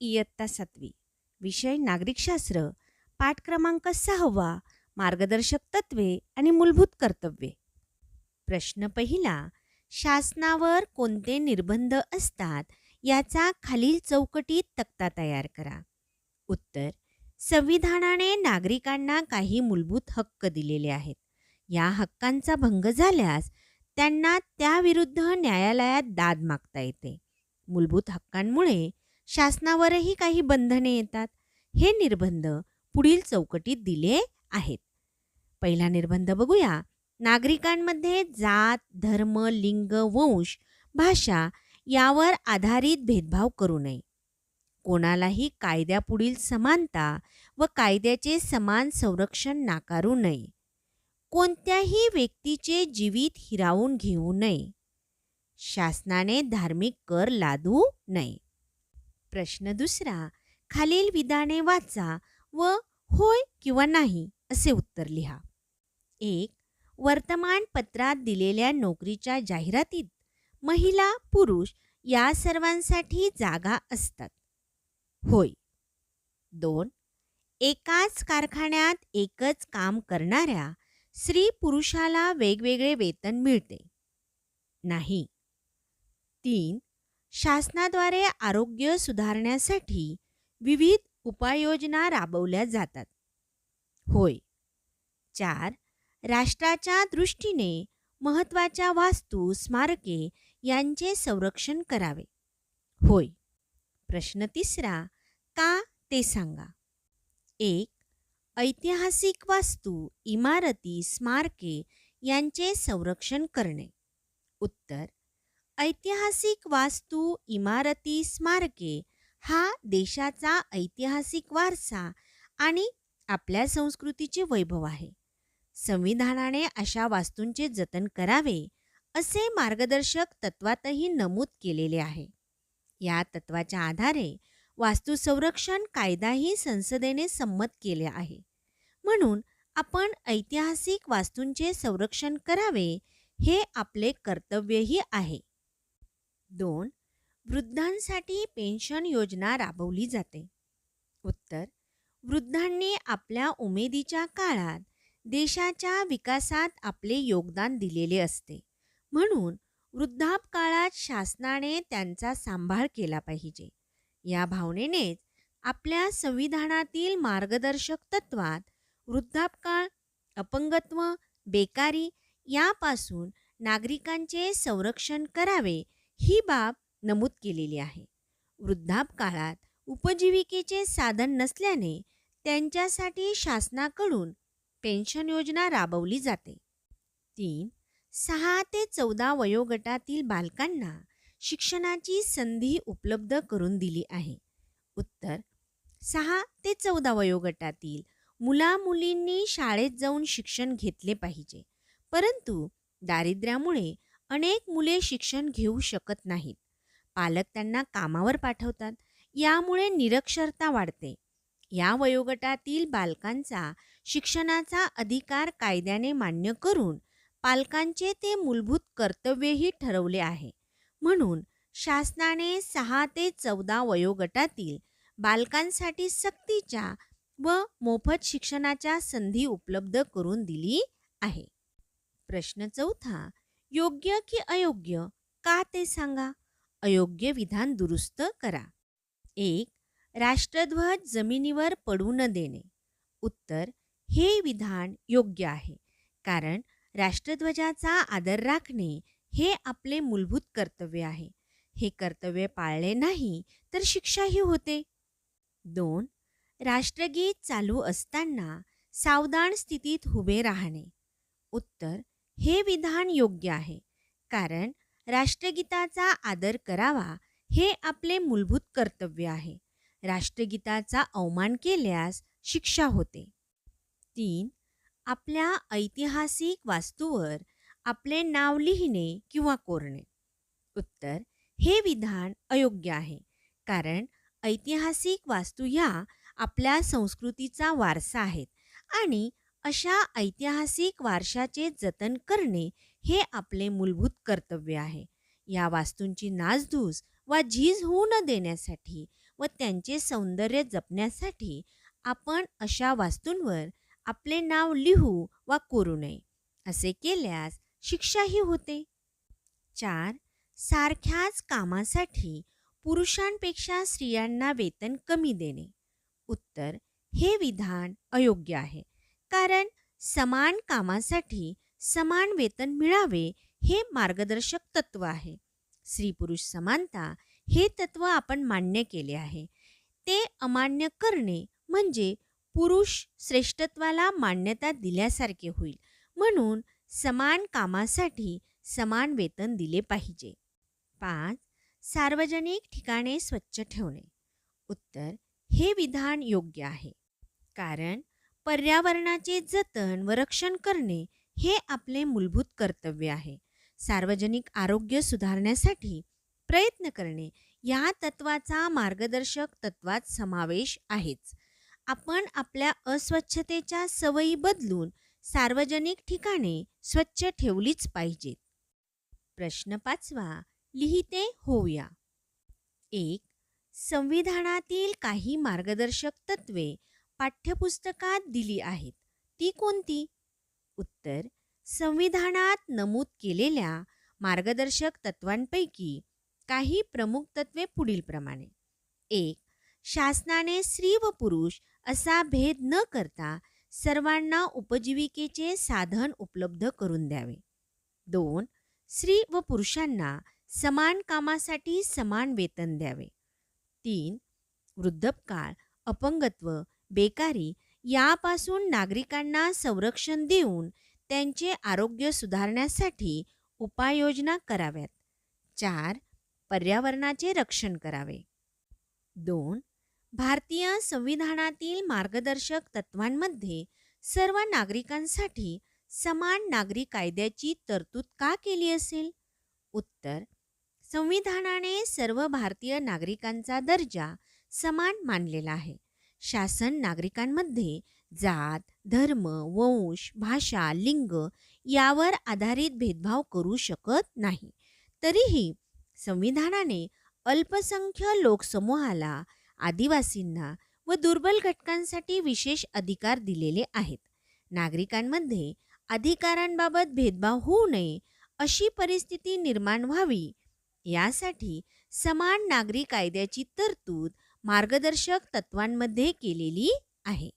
इयत्ता सातवी. विषय नागरिकशास्त्र. पाठ क्रमांक सहावा. मार्गदर्शक तत्वे आणि मूलभूत कर्तव्ये. प्रश्न पहिला. शासनावर कोणते निर्बंध असतात याचा खालील चौकटीत तक्ता तयार करा. उत्तर. संविधानाने नागरिकांना काही मूलभूत हक्क दिलेले आहेत. या हक्कांचा भंग झाल्यास त्यांना त्याविरुद्ध न्यायालयात दाद मागता येते. मूलभूत हक्कांमुळे शासनावरही काही बंधने येतात. हे निर्बंध पुढील चौकटीत दिले आहेत. पहिला निर्बंध बघूया. नागरिकांमध्ये जात धर्म लिंग वंश भाषा यावर आधारित भेदभाव करू नये. कोणालाही कायद्यापुढील समानता व कायद्याचे समान संरक्षण नाकारू नये. कोणत्याही व्यक्तीचे जीवित हिरावून घेऊ नये. शासनाने धार्मिक कर लादू नये. प्रश्न दुसरा खालील विधाने वाचा व होय किंवा नाही असे उत्तर लिहा. एक वर्तमानपत्रात दिलेल्या नोकरीच्या जाहिरातीत महिला पुरुष या सर्वांसाठी जागा असतात. होय. दोन एकाच कारखान्यात एकच काम करणाऱ्या स्त्री पुरुषाला वेगवेगळे वेतन मिळते. नाही. तीन शासनाद्वारे आरोग्य सुधारण्यासाठी विविध उपाययोजना राबवल्या जातात. होय. चार. राष्ट्राच्या दृष्टीने महत्त्वाच्या वास्तू स्मारके यांचे संरक्षण करावे. होय. प्रश्न तिसरा का ते सांगा? एक. ऐतिहासिक वास्तू इमारती स्मारके यांचे संरक्षण करणे. उत्तर. ऐतिहासिक वास्तू इमारती स्मारके हा देशाचा ऐतिहासिक वारसा आणि आपल्या संस्कृतीचे वैभव आहे. संविधानाने अशा वास्तूंचे जतन करावे असे मार्गदर्शक तत्वातही नमूद केलेले आहे. या तत्वाच्या आधारे वास्तू संरक्षण कायदाही संसदेने संमत केले आहे. म्हणून आपण ऐतिहासिक वास्तूंचे संरक्षण करावे हे आपले कर्तव्यही आहे. दोन वृद्धांसाठी पेन्शन योजना राबवली जाते. उत्तर वृद्धांनी आपल्या उमेदीच्या काळात देशाच्या विकासात आपले योगदान दिलेले असते. म्हणून वृद्धापकाळात शासनाने त्यांचा सांभाळ केला पाहिजे. या भावनेनेच आपल्या संविधानातील मार्गदर्शक तत्वात वृद्धापकाळ अपंगत्व बेकारी यापासून नागरिकांचे संरक्षण करावे ही बाब नमूद केलेली आहे. वृद्धापकाळात उपजीविकेचे साधन नसल्याने त्यांच्यासाठी शासनाकडून पेन्शन योजना राबवली जाते. तीन सहा ते चौदा वयोगटातील बालकांना शिक्षणाची संधी उपलब्ध करून दिली आहे. उत्तर सहा ते चौदा वयोगटातील मुलामुलींनी शाळेत जाऊन शिक्षण घेतले पाहिजे. परंतु दारिद्र्यामुळे अनेक मुले शिक्षण घेऊ शकत नाहीत. पालक त्यांना कामावर पाठवतात. यामुळे निरक्षरता वाढते. या वयोगटातील बालकांचा शिक्षणाचा अधिकार कायद्याने मान्य करून पालकांचे ते मूलभूत कर्तव्यही ठरवले आहे. म्हणून शासनाने सहा ते चौदा वयोगटातील बालकांसाठी सक्तीच्या व मोफत शिक्षणाच्या संधी उपलब्ध करून दिली आहे. प्रश्न चौथा योग्य की अयोग्य का ते सांगा? अयोग्य विधान दुरुस्त करा. एक राष्ट्रध्वज जमिनीवर पडू न देणे. उत्तर हे विधान योग्य आहे कारण राष्ट्रध्वजाचा आदर राखणे हे आपले मूलभूत कर्तव्य आहे. हे कर्तव्य पाळले नाही तर शिक्षाही होते. दोन राष्ट्रगीत चालू असताना सावधान स्थितीत उभे राहणे. उत्तर हे विधान योग्य आहे. कारण राष्ट्रगीताचा आदर करावा हे आपले मूलभूत कर्तव्य आहे. राष्ट्रगीताचा अवमान केल्यास शिक्षा होते. तीन आपल्या ऐतिहासिक वास्तूवर आपले नाव लिहिणे किंवा कोरणे. उत्तर हे विधान अयोग्य आहे. कारण ऐतिहासिक वास्तू ह्या आपल्या संस्कृतीचा वारसा आहेत आणि अशा ऐतिहासिक वारशाचे जतन करणे हे आपले मूलभूत कर्तव्य आहे. या वास्तूंची नासधूस वा झीज होऊ न देण्यासाठी व त्यांचे सौंदर्य जपण्यासाठी आपण अशा वास्तूंवर आपले नाव लिहू वा कोरू नये असे केल्यास शिक्षाही होते. चार सारख्याच कामासाठी पुरुषांपेक्षा स्त्रियांना वेतन कमी देणे. उत्तर हे विधान अयोग्य आहे. कारण समान कामासाठी समान वेतन मिळावे हे मार्गदर्शक तत्व आहे. स्त्री पुरुष समानता हे तत्व आपण मान्य केले आहे. ते अमान्य करणे म्हणजे पुरुष श्रेष्ठत्वाला मान्यता दिल्यासारखे होईल. म्हणून समान कामासाठी समान वेतन दिले पाहिजे. पाच सार्वजनिक ठिकाणे स्वच्छ ठेवणे. उत्तर हे विधान योग्य आहे. कारण पर्यावरणाचे जतन व रक्षण करणे हे आपले मूलभूत कर्तव्य आहे. सार्वजनिक आरोग्य सुधारण्यासाठी प्रयत्न करणे या तत्वाचा मार्गदर्शक तत्वात समावेश आहेच. आपण आपल्या अस्वच्छतेच्या सवयी बदलून सार्वजनिक ठिकाणे स्वच्छ ठेवलीच पाहिजेत. प्रश्न पाचवा लिहिते होऊया. एक संविधानातील काही मार्गदर्शक तत्वे पाठ्यपुस्तकात दिली आहेत. ती कोणती? उत्तर संविधानात नमूद केलेल्या मार्गदर्शक तत्वांपैकी काही प्रमुख तत्वे पुढीलप्रमाणे एक शासनाने स्त्री व पुरुष असा भेद न करता सर्वांना उपजीविकेचे साधन उपलब्ध करून द्यावे. दोन स्त्री व पुरुषांना समान कामासाठी समान वेतन द्यावे. तीन वृद्धपकाळ अपंगत्व बेकारी यापासून नागरिकांना संरक्षण देऊन त्यांचे आरोग्य सुधारण्यासाठी उपाययोजना कराव्यात. चार पर्यावरणाचे रक्षण करावे. दोन भारतीय संविधानातील मार्गदर्शक तत्वांमध्ये सर्व नागरिकांसाठी समान नागरी कायद्याची तरतूद का केली असेल? उत्तर संविधानाने सर्व भारतीय नागरिकांचा दर्जा समान मानलेला आहे. शासन नागरिकांमध्ये जात धर्म वंश भाषा लिंग यावर आधारित भेदभाव करू शकत नाही. तरीही संविधानाने अल्पसंख्य लोकसमूहाला आदिवासींना व दुर्बल घटकांसाठी विशेष अधिकार दिलेले आहेत. नागरिकांमध्ये अधिकारांबाबत भेदभाव होऊ नये अशी परिस्थिती निर्माण व्हावी यासाठी समान नागरी कायद्याची तरतूद मार्गदर्शक तत्वांमध्ये केलेली आहे.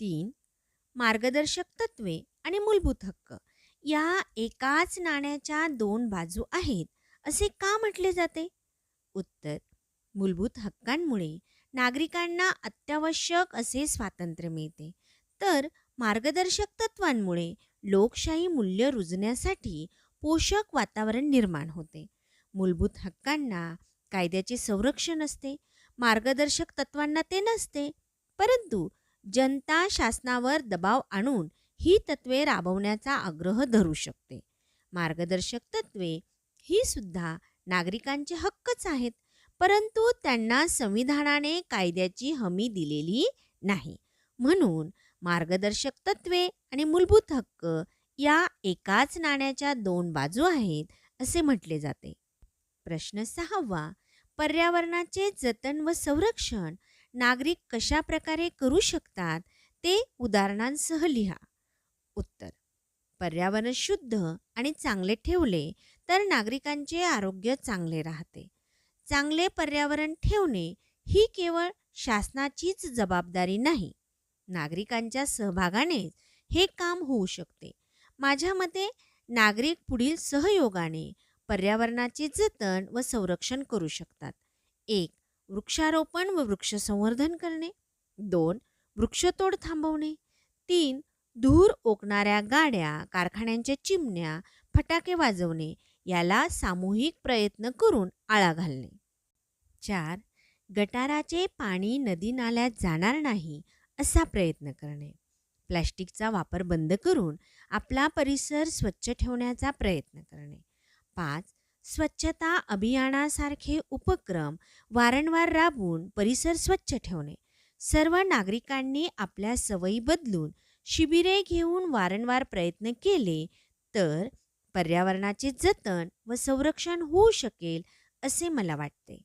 तीन मार्गदर्शक तत्वे आणि मूलभूत हक्क. या एकाच नाण्याच्या दोन बाजू आहेत असे का म्हटले जाते? उत्तर मूलभूत हक्कांमुळे नागरिकांना अत्यावश्यक असे स्वातंत्र्य मिळते. तर मार्गदर्शक तत्वांमुळे लोकशाही मूल्य रुजण्यासाठी पोषक वातावरण निर्माण होते. मूलभूत हक्कांना कायद्याचे संरक्षण असते. मार्गदर्शक तत्वांना ते नसते. परंतु जनता शासनावर दबाव आणून ही तत्वे राबवण्याचा आग्रह धरू शकते. मार्गदर्शक तत्वे ही सुद्धा नागरिकांचे हक्कच आहेत परंतु त्यांना संविधानाने कायद्याची हमी दिलेली नाही. म्हणून मार्गदर्शक तत्वे आणि मूलभूत हक्क या एकाच नाण्याच्या दोन बाजू आहेत असे म्हटले जाते. प्रश्न सहावा पर्यावरणाचे जतन व संरक्षण नागरिक कशा प्रकारे करू शकतात ते उदाहरणांसह लिहा. उत्तर. पर्यावरण शुद्ध आणि चांगले ठेवले तर नागरिकांचे आरोग्य चांगले राहते. चांगले पर्यावरण ठेवणे ही केवळ शासनाचीच जबाबदारी नाही. नागरिकांच्या सहभागानेच हे काम होऊ शकते. माझ्या मते नागरिक पुढील सहयोगाने पर्यावरणाचे जतन व संरक्षण करू शकतात. एक वृक्षारोपण व वृक्षसंवर्धन करणे. दोन वृक्षतोड थांबवणे. तीन धूर ओकणाऱ्या गाड्या कारखान्यांच्या चिमण्या फटाके वाजवणे याला सामूहिक प्रयत्न करून आळा घालणे. चार गटाराचे पाणी नदी नाल्यात जाणार नाही असा प्रयत्न करणे. प्लॅस्टिकचा वापर बंद करून आपला परिसर स्वच्छ ठेवण्याचा प्रयत्न करणे. पाच स्वच्छता अभियानासारखे उपक्रम वारंवार राबवून परिसर स्वच्छ ठेवणे. सर्व नागरिकांनी आपल्या सवयी बदलून शिबिरे घेऊन वारंवार प्रयत्न केले तर पर्यावरणाचे जतन व संरक्षण होऊ शकेल असे मला वाटते.